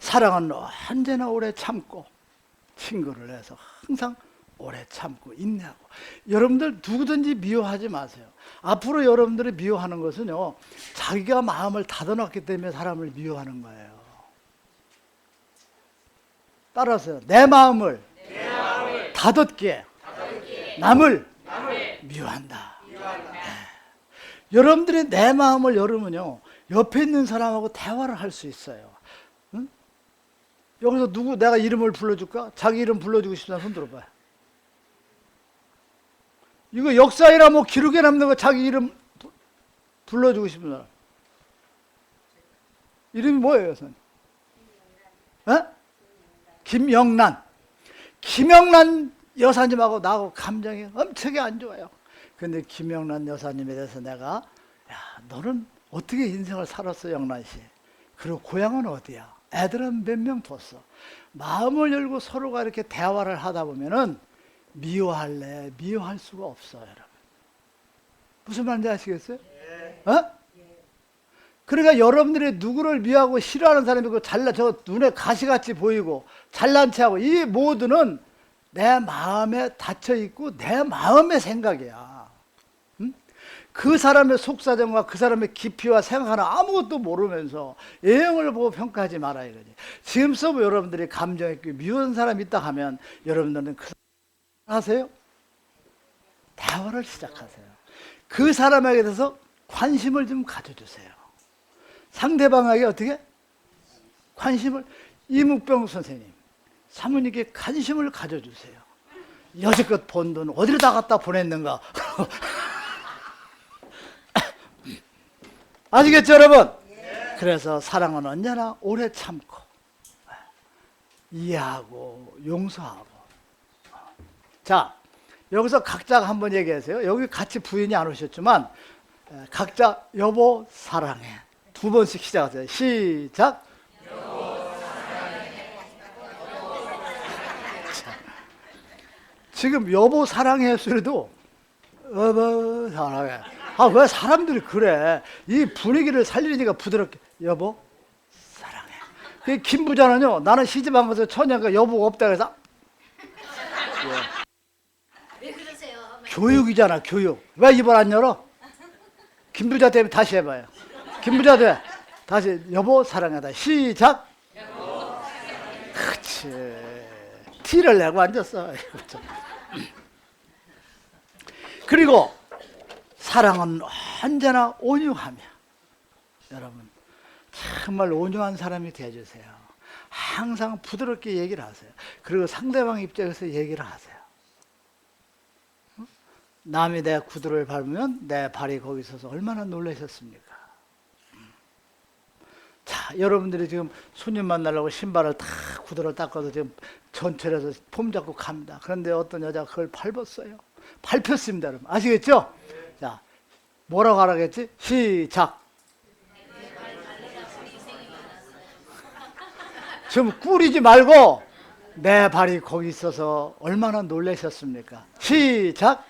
사랑은 언제나 오래 참고 친구를 해서 항상 오래 참고 인내하고 여러분들 누구든지 미워하지 마세요. 앞으로 여러분들이 미워하는 것은요 자기가 마음을 닫아놨기 때문에 사람을 미워하는 거예요. 따라서요 내 마음을, 닫았기에, 남을, 미워한다. 네. 여러분들이 내 마음을 열으면요 옆에 있는 사람하고 대화를 할 수 있어요. 응? 여기서 누구 내가 이름을 불러줄까? 자기 이름 불러주고 싶다면 손 들어봐요. 이거 역사이나 뭐 기록에 남는 거 자기 이름 부- 불러주고 싶은 사람. 이름이 뭐예요, 선? 어? 김영란. 김영란 여사님하고 나하고 감정이 엄청나게 안 좋아요. 근데 김영란 여사님에 대해서 내가 야, 너는 어떻게 인생을 살았어, 영란 씨? 그리고 고향은 어디야? 애들은 몇 명 뒀어. 마음을 열고 서로가 이렇게 대화를 하다 보면은 미워할래, 미워할 수가 없어, 여러분. 무슨 말인지 아시겠어요? 어? 그러니까 여러분들이 누구를 미워하고 싫어하는 사람이 고 잘나 저 눈에 가시같이 보이고 잘난 체하고 이 모두는 내 마음에 닫혀 있고 내 마음의 생각이야. 응? 그 사람의 속사정과 그 사람의 깊이와 생각하는 아무것도 모르면서 예형을 보고 평가하지 마라 이거지. 지금 서부 여러분들이 감정 있고 미운 사람 있다 하면 여러분들은 그 하세요? 대화를 시작하세요. 그 사람에게 대해서 관심을 좀 가져주세요. 상대방에게 어떻게? 관심을, 이묵병 선생님, 사모님께 관심을 가져주세요. 여지껏 번돈 어디로 다 갖다 보냈는가? 아시겠죠, 여러분? 그래서 사랑은 언제나 오래 참고, 이해하고, 용서하고. 자, 여기서 각자가 한번 얘기하세요. 여기 같이 부인이 안 오셨지만, 에, 각자 여보 사랑해. 두 번씩 시작하세요. 시작. 자, 지금 여보 사랑해 소리도 여보 사랑해. 아 왜 사람들이 그래? 이 분위기를 살리니까 부드럽게 여보 사랑해. 그 김부자는요. 나는 시집 안 가서 처녀가 여보가 없다 그래서 왜 그러세요? 교육이잖아 교육. 왜 입을 안 열어? 김 부자 때문에 다시 해봐요. 김 부자 돼. 다시 여보 사랑하다. 시작. 그렇지. 티를 내고 앉았어. 참. 그리고 사랑은 언제나 온유하며 여러분 정말 온유한 사람이 되어주세요. 항상 부드럽게 얘기를 하세요. 그리고 상대방 입장에서 얘기를 하세요. 남이 내 구두를 밟으면 내 발이 거기 있어서 얼마나 놀라셨습니까? 자, 여러분들이 지금 손님 만나려고 신발을 다 구두를 닦아서 지금 전철에서 폼 잡고 갑니다. 그런데 어떤 여자가 그걸 밟았어요. 밟혔습니다, 여러분. 아시겠죠? 자, 뭐라고 하라겠지? 시작. 좀 꾸리지 말고 내 발이 거기 있어서 얼마나 놀라셨습니까? 시작.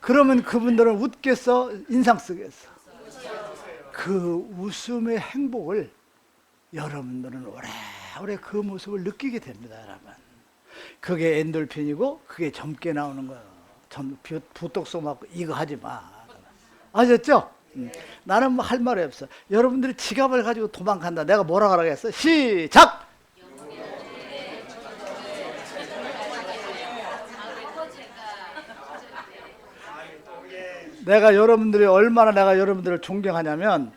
그러면 그분들은 웃겠어? 인상 쓰겠어? 그 웃음의 행복을 여러분들은 오래오래 그 모습을 느끼게 됩니다, 여러분. 그게 엔돌핀이고 그게 젊게 나오는 거예요. 전 부- 부독성 맞고 이거 하지 마. 아셨죠? 음. 나는 뭐 할 말이 없어. 여러분들이 지갑을 가지고 도망간다. 내가 뭐라 그러겠어? 시작! 내가 여러분들이 얼마나 내가 여러분들을 존경하냐면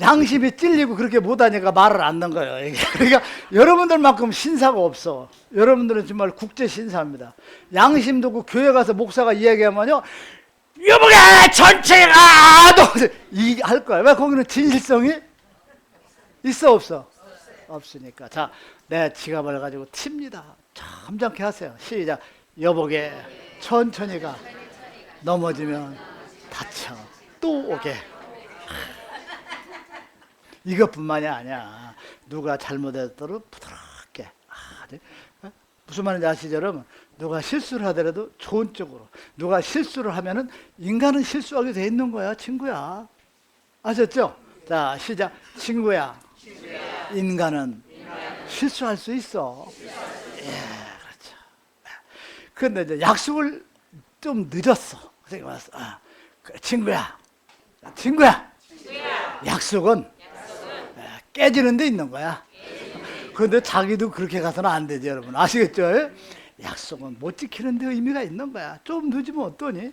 양심이 찔리고 그렇게 못하니까 말을 안 넣은 거예요. 그러니까 여러분들만큼 신사가 없어. 여러분들은 정말 국제 신사입니다. 양심도 없고 교회 가서 목사가 이야기하면요. 여보게 전체가 이할 거야. 왜 거기는 진실성이 있어 없어? 없으니까. 자, 내 지갑을 가지고 튑니다. 점잖게 하세요. 시작. 여보게 천천히 가. 넘어지면 다쳐. 또 오게. 이것뿐만이 아니야. 누가 잘못했더라도 부드럽게. 아, 네. 어? 무슨 말인지 아시죠, 여러분? 누가 실수를 하더라도 좋은 쪽으로. 누가 실수를 하면은 인간은 실수하게 돼 있는 거야, 친구야. 아셨죠? 자, 시작. 친구야. 인간은 실수할 수 있어. 예, 그렇죠. 근데 이제 약속을 좀 늦었어. 선생님 왔어. 아, 그래, 친구야. 친구야. 약속은 예, 깨지는 데 있는 거야. 그런데 자기도 그렇게 가서는 안 되지, 여러분. 아시겠죠? 예? 약속은 못 지키는 데 의미가 있는 거야. 좀 늦으면 어떠니?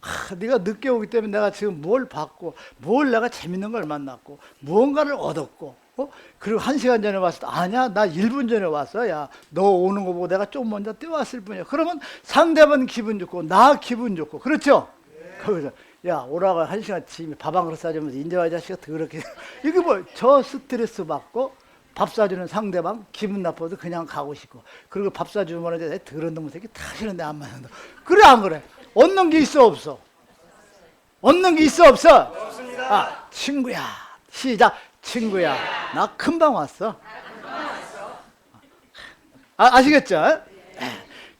하, 네가 늦게 오기 때문에 내가 지금 뭘 받고, 뭘 내가 재밌는 걸 만났고, 무언가를 얻었고, 어? 그리고 한 시간 전에 왔을 때, 아니야, 나 1분 전에 왔어. 야, 너 오는 거 보고 내가 좀 먼저 뛰어왔을 뿐이야. 그러면 상대방 기분 좋고, 나 기분 좋고, 그렇죠? 거기서, 야, 오라가 한 시간 짐이 밥한 그릇 싸주면서 인제와 이 자식아 더럽게. 이게 뭐, 저 스트레스 받고, 밥 사주는 상대방 기분 나빠도 그냥 가고 싶고. 그리고 밥 사주면 이제 더러운 놈 새끼 다 싫은데 안 맞는다. 그래 안 그래? 얻는 게 있어 없어? 얻는 게 있어 없어? 아 친구야. 시작. 친구야. 나 금방 왔어. 아, 아시겠죠? 예.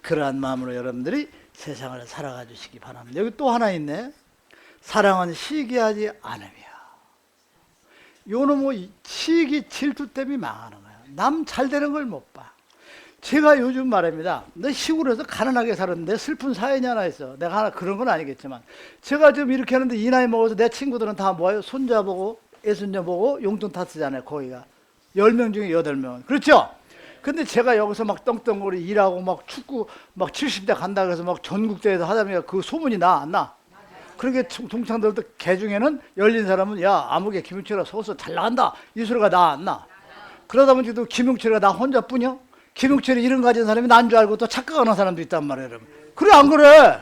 그러한 마음으로 여러분들이 세상을 살아가 주시기 바랍니다. 여기 또 하나 있네 사랑은 시기하지 않으며 요놈 뭐 시기 질투 때문에 망하는 거야. 남 잘 되는 걸 못 봐. 제가 요즘 말입니다. 내 시골에서 가난하게 살았는데 슬픈 사연이 하나 있어. 내가 하나 그런 건 아니겠지만 제가 좀 이렇게 하는데 이 나이 먹어서 내 친구들은 다 뭐예요? 손자 보고 애손자 보고 용돈 다 쓰잖아요. 거기가 열명 중에 여덟 명. 그렇죠? 근데 제가 여기서 막 떵떵거리 일하고 막 축구 막 70대 간다 그래서 막 전국대회에서 하다 보니까 그 소문이 나 안 나? 그렇게 동- 동창들도 개 중에는 열린 사람은 야 아무개 김용철아 서서 잘 나간다 이 소리가 나 안 나. 그러다 보니까 또 김용철이가 나 혼자뿐이야. 김용철이 이런 가진 사람이 난 줄 알고 또 착각하는 사람도 있단 말이에요. 여러분. 그래 안 그래?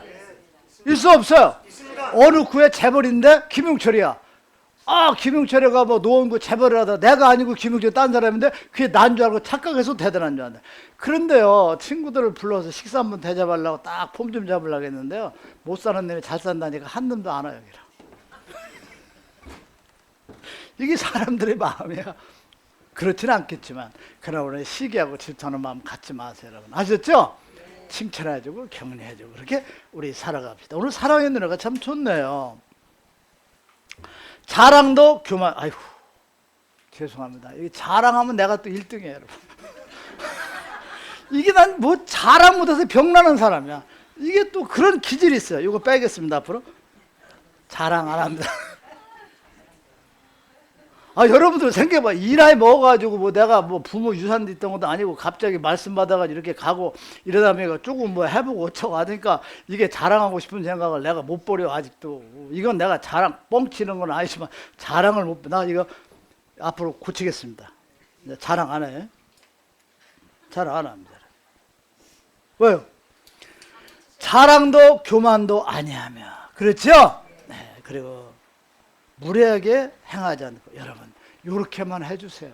있어 없어요? 어느 구에 재벌인데 김용철이야. 아 김용철이가 뭐 노원구 재벌을 하다 내가 아니고 김용철이 딴 사람인데 그게 난 줄 알고 착각해서 대단한 줄 알았네. 그런데요 친구들을 불러서 식사 한번 대접하려고 딱 폼 좀 잡으려고 했는데요 못 사는 놈이 잘 산다니까 한 놈도 안 와요 여기로. 이게 사람들의 마음이야. 그렇지는 않겠지만 그러나 우리 시기하고 질투하는 마음 갖지 마세요 여러분 아셨죠? 칭찬해주고 격려해주고 그렇게 우리 살아갑시다 오늘 사랑의 노래가 참 좋네요 자랑도 교만 아이고 죄송합니다. 이 자랑하면 내가 또 1등이에요 여러분. 이게 난 뭐 자랑 못해서 병나는 사람이야. 이게 또 그런 기질이 있어요. 이거 빼겠습니다 앞으로. 자랑 안 합니다 아, 여러분들 생각해봐. 이 나이 먹어가지고 뭐 내가 뭐 부모 유산도 있던 것도 아니고 갑자기 말씀 받아가지고 이렇게 가고 이러다 보니까 조금 뭐 해보고 어쩌고 하니까 이게 자랑하고 싶은 생각을 내가 못 버려, 아직도. 이건 내가 자랑, 뻥치는 건 아니지만 자랑을 못, 나 이거 앞으로 고치겠습니다. 이제 자랑 안 해. 자랑 안 합니다. 왜요? 자랑도 교만도 아니하며. 그렇죠? 네, 그리고 무례하게 행하지 않고 여러분 이렇게만 해주세요.